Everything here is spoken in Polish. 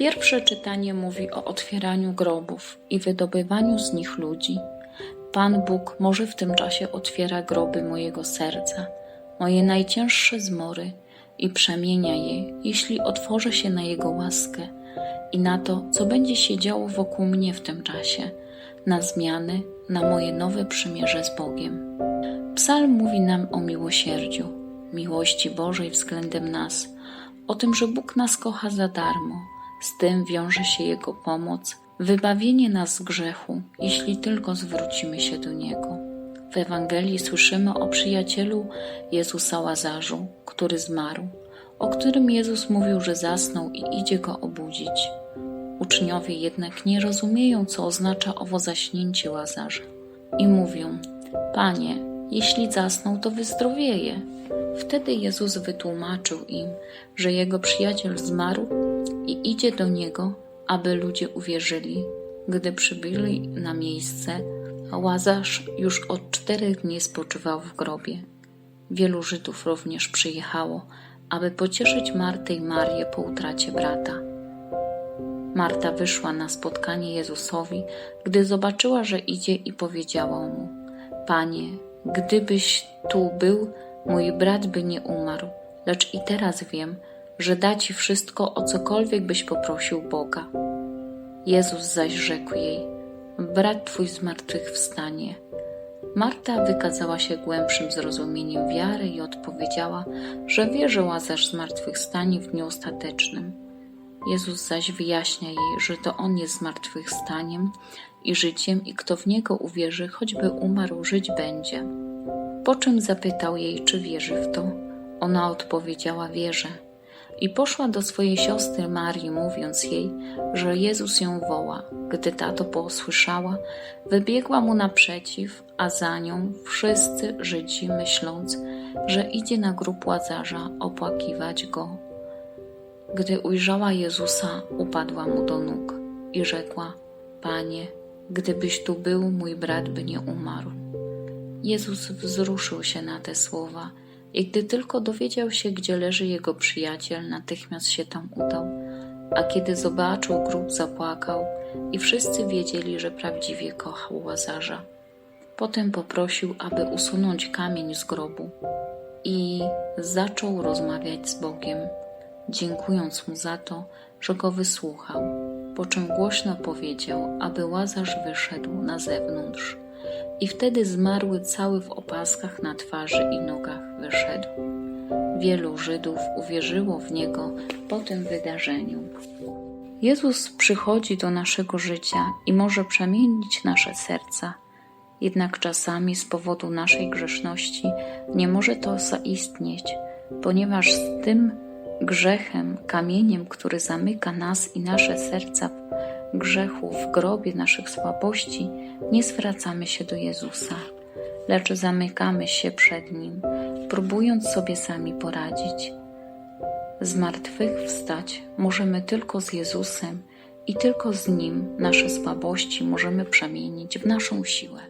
Pierwsze czytanie mówi o otwieraniu grobów i wydobywaniu z nich ludzi. Pan Bóg może w tym czasie otwiera groby mojego serca, moje najcięższe zmory i przemienia je, jeśli otworzę się na Jego łaskę i na to, co będzie się działo wokół mnie w tym czasie, na zmiany, na moje nowe przymierze z Bogiem. Psalm mówi nam o miłosierdziu, miłości Bożej względem nas, o tym, że Bóg nas kocha za darmo, z tym wiąże się Jego pomoc, wybawienie nas z grzechu, jeśli tylko zwrócimy się do Niego. W Ewangelii słyszymy o przyjacielu Jezusa Łazarzu, który zmarł, o którym Jezus mówił, że zasnął i idzie go obudzić. Uczniowie jednak nie rozumieją, co oznacza owo zaśnięcie Łazarza i mówią: Panie, jeśli zasnął, to wyzdrowieje. Wtedy Jezus wytłumaczył im, że jego przyjaciel zmarł i idzie do niego, aby ludzie uwierzyli. Gdy przybyli na miejsce, Łazarz już od czterech dni spoczywał w grobie. Wielu Żydów również przyjechało, aby pocieszyć Martę i Marię po utracie brata. Marta wyszła na spotkanie Jezusowi, gdy zobaczyła, że idzie i powiedziała mu: Panie, gdybyś tu był, mój brat by nie umarł, lecz i teraz wiem, że da ci wszystko, o cokolwiek byś poprosił Boga. Jezus zaś rzekł jej: Brat twój zmartwychwstanie. Marta wykazała się głębszym zrozumieniem wiary i odpowiedziała, że wie, że Łazarz zmartwychwstanie w dniu ostatecznym. Jezus zaś wyjaśnia jej, że to On jest zmartwychwstaniem i życiem i kto w Niego uwierzy, choćby umarł, żyć będzie. Po czym zapytał jej, czy wierzy w to. Ona odpowiedziała, wierzę. I poszła do swojej siostry Marii, mówiąc jej, że Jezus ją woła. Gdy ta to posłyszała, wybiegła mu naprzeciw, a za nią wszyscy Żydzi, myśląc, że idzie na grób Łazarza opłakiwać go. Gdy ujrzała Jezusa, upadła mu do nóg i rzekła: Panie, gdybyś tu był, mój brat by nie umarł. Jezus wzruszył się na te słowa i gdy tylko dowiedział się, gdzie leży jego przyjaciel, natychmiast się tam udał. A kiedy zobaczył grób, zapłakał i wszyscy wiedzieli, że prawdziwie kochał Łazarza. Potem poprosił, aby usunąć kamień z grobu i zaczął rozmawiać z Bogiem, dziękując mu za to, że go wysłuchał, po czym głośno powiedział, aby Łazarz wyszedł na zewnątrz. I wtedy zmarły cały w opaskach na twarzy i nogach wyszedł. Wielu Żydów uwierzyło w niego po tym wydarzeniu. Jezus przychodzi do naszego życia i może przemienić nasze serca, jednak czasami z powodu naszej grzeszności nie może to zaistnieć, ponieważ z tym grzechem, kamieniem, który zamyka nas i nasze serca grzechu, w grobie naszych słabości, nie zwracamy się do Jezusa, lecz zamykamy się przed Nim, próbując sobie sami poradzić. Z martwych wstać możemy tylko z Jezusem i tylko z Nim nasze słabości możemy przemienić w naszą siłę.